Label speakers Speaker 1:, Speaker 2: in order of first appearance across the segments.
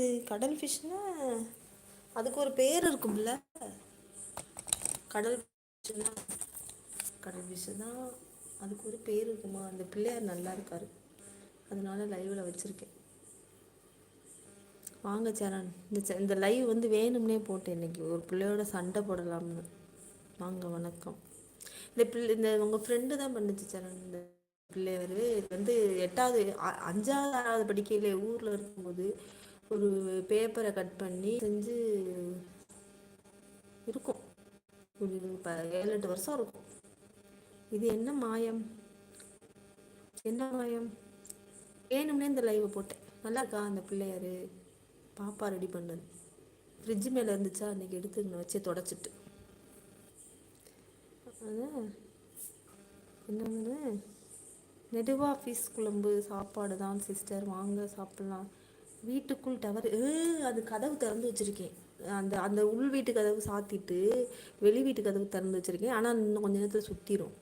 Speaker 1: அது கடல் ஃபிஷ்னா அதுக்கு ஒரு பேர் இருக்கும்ல. கடல் ஃபிஷ்னா கடல் ஃபிஷ்ஷு தான் அதுக்கு ஒரு பேர் இருக்குமா? அந்த பிள்ளையார் நல்லா இருக்காரு. அதனால லைவில் வச்சுருக்கேன். வாங்க சரண் இந்த இந்த லைவ் வந்து வேணும்னே போட்டேன் இன்னைக்கு. ஒரு பிள்ளையோட சண்டை போடலாம்னு. வாங்க வணக்கம். இந்த பிள்ளை இந்த உங்கள் ஃப்ரெண்டு தான் பண்ணுச்சு சரண் இந்த பிள்ளையார் இது வந்து எட்டாவது அஞ்சாவது ஆறாவது படிக்கையில் ஊரில் இருக்கும்போது ஒரு பேப்பரை கட் பண்ணி செஞ்சு இருக்கும். ஒரு இப்போ ஏழு எட்டு வருஷம் இருக்கும். இது என்ன மாயம்? என்ன மாயம்? வேணும்னே இந்த லைவை போட்டேன். நல்லா இருக்கா அந்த பிள்ளையாரு? பாப்பா ரெடி பண்ணது. ஃப்ரிட்ஜ் மேலே இருந்துச்சா? அன்றைக்கி எடுத்து வச்சு தொடச்சிட்டு. என்னன்னு நெடுவா ஃபீஸ் குழம்பு சாப்பாடு தான் சிஸ்டர் வாங்க சாப்பிட்லாம். வீட்டுக்குள் டவர் ஏ அது கதவு திறந்து வச்சுருக்கேன். அந்த அந்த உள் வீட்டு கதவு சாத்திட்டு வெளி வீட்டு கதவு திறந்து வச்சுருக்கேன். ஆனால் இன்னும் கொஞ்ச நேரத்தில் சுற்றிரும்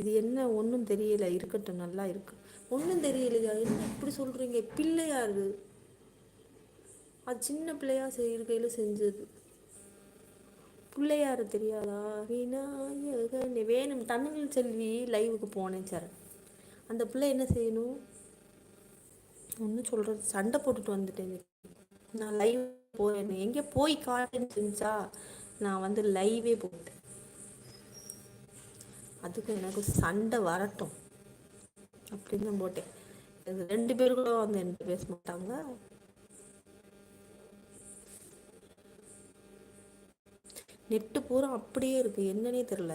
Speaker 1: இது என்ன ஒன்றும் தெரியல. இருக்கட்டும் நல்லா இருக்கு. ஒன்றும் தெரியலையா? என்ன இப்படி சொல்கிறீங்க பிள்ளையார் அது சின்ன பிள்ளையாக இருக்கையில் செஞ்சது. பிள்ளையார் தெரியாதா? விநாயகன். வேணும். தமிழ் செல்வி லைவுக்கு போனேன் சார் அந்த பிள்ளை என்ன செய்யணும்? ஒன்றும் சொல்கிறது சண்டை போட்டுட்டு வந்துட்டேன் நான் லைவ் போறேன் எங்கே போய் காட்டுன்னு செஞ்சா நான் வந்து லைவே போட்டேன். அதுக்கு எனக்கு சண்டை வரட்டும் அப்படின்னு தான் போட்டேன். இது ரெண்டு பேர் கூட வந்து என்கிட்ட பேச மாட்டாங்க. நெட்டு பூரா அப்படியே இருக்கு. என்னன்னே தெரில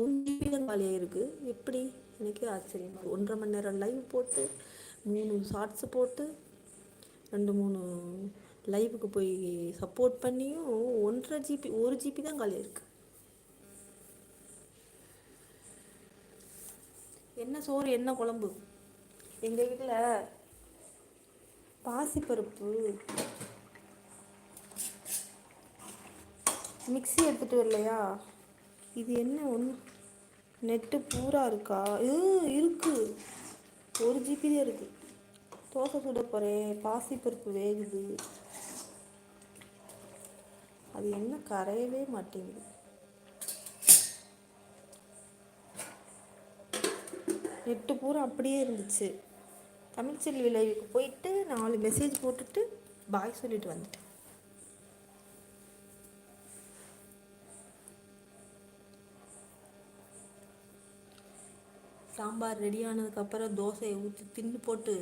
Speaker 1: ஒன் ஜிபி தான் காலியாக இருக்கு எப்படி? எனக்கே ஆச்சரியம். ஒன்றரை மணி நேரம் லைவ் போட்டு மூணு ஷார்ட்ஸ் போட்டு ரெண்டு மூணு லைவுக்கு போய் சப்போர்ட் பண்ணியும் ஒன்றரை ஜிபி ஒரு ஜிபி தான் காலி இருக்கு. என்ன சோறு என்ன குழம்பு? எங்கள் வீட்டில் பாசிப்பருப்பு மிக்ஸி எடுத்துகிட்டு வரலையா? இது என்ன ஒன்று நெட்டு பூரா இருக்கா? ஏ இருக்கு. ஒரு ஜிபி தான் இருக்கு. தோசை சுட போகிறேன் பாசிப்பருப்பு வேகுது. அது என்ன கரையவே மாட்டேங்குது. நெட்டு பூரா அப்படியே இருந்துச்சு. தமிழ்ச்செல்வி லைவுக்கு போயிட்டு நாலு மெசேஜ் போட்டுட்டு பாய் சொல்லிட்டு வந்துட்டேன். சாம்பார் ரெடி ஆனதுக்கப்புறம் தோசையை ஊற்றி தின்னு போட்டு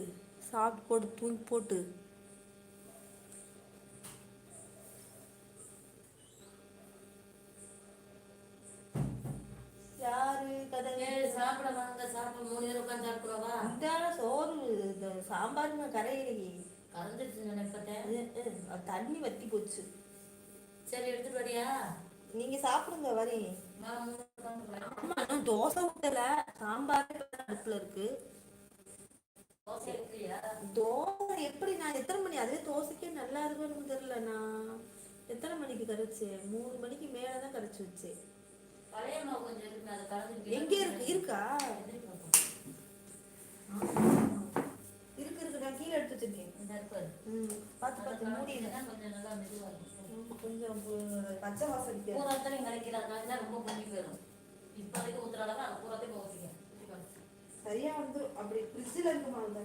Speaker 1: சாப்பிட்டு போட்டு தூங்கி போட்டு. யாரு? கதை
Speaker 2: ஏய், சாப்பிட வாங்க சாப்பிட மூணு பேர் உட்காந்து சாப்பிடுவா
Speaker 1: இந்த சோறு சாம்பாருங்க கரையிலேயே
Speaker 2: கலந்துருச்சு நினைப்பட்டேன்
Speaker 1: தண்ணி வத்தி போச்சு.
Speaker 2: சரி எடுத்துட்டு வரியா
Speaker 1: நீங்க சாப்பிடுங்க
Speaker 2: உட்காந்துக்கலாம்.
Speaker 1: ஆமா இன்னும் தோசை ஊத்தல. சாம்பார் அடுப்புல இருக்கு.
Speaker 2: தோசை
Speaker 1: எப்படி நான் எத்தனை மணி? அதே தோசைக்கே நல்லா இருக்குன்னு தெரியல நான் எத்தனை மணிக்கு கரைச்சேன் மூணு மணிக்கு மேலே தான் கரைச்சி வச்சேன் எங்க இருக்கு இருக்கா இருக்கு? இருக்கு? நான் கீழே எடுத்து வச்சிருக்கேன். பார்த்து பார்த்து மூடி
Speaker 2: கொஞ்சம் நல்லா மெதுவா இருக்கும்.
Speaker 1: கொஞ்சம் பச்சை வாசம் அடிக்காது.
Speaker 2: பூராத்தையும் கரைக்கிறாங்க ரொம்ப பொங்கி போயிடும் இப்போதைக்கு ஊத்துற அளவு அது பூராத்தையும் ஊற்றிக்க
Speaker 1: சரியா வந்து அப்படி ஃப்ரிட்ஜில் இருக்குமா அந்த?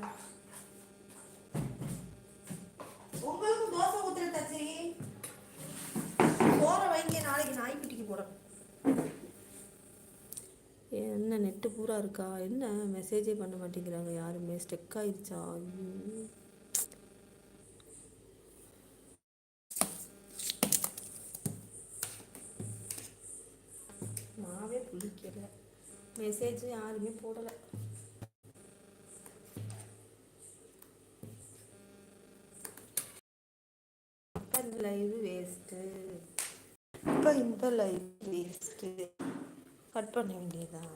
Speaker 1: உங்களுக்கும் தோசை ஊத்துற தச்சி. சோற வைங்க நாளைக்கு நாய்க்குட்டிக்கு போறேன் என்ன நெட்டு பூரா இருக்கா? என்ன மெசேஜே பண்ண மாட்டேங்கிறாங்க யாருமே? ஸ்டெக் ஆயிடுச்சா யாருமே மாவே மெசேஜ் யாருமே போடல. அப்ப இந்த லைவ் வேஸ்ட்டு இப்போ இந்த லைவ் வேஸ்ட்டு கட் பண்ண வேண்டியதுதான்.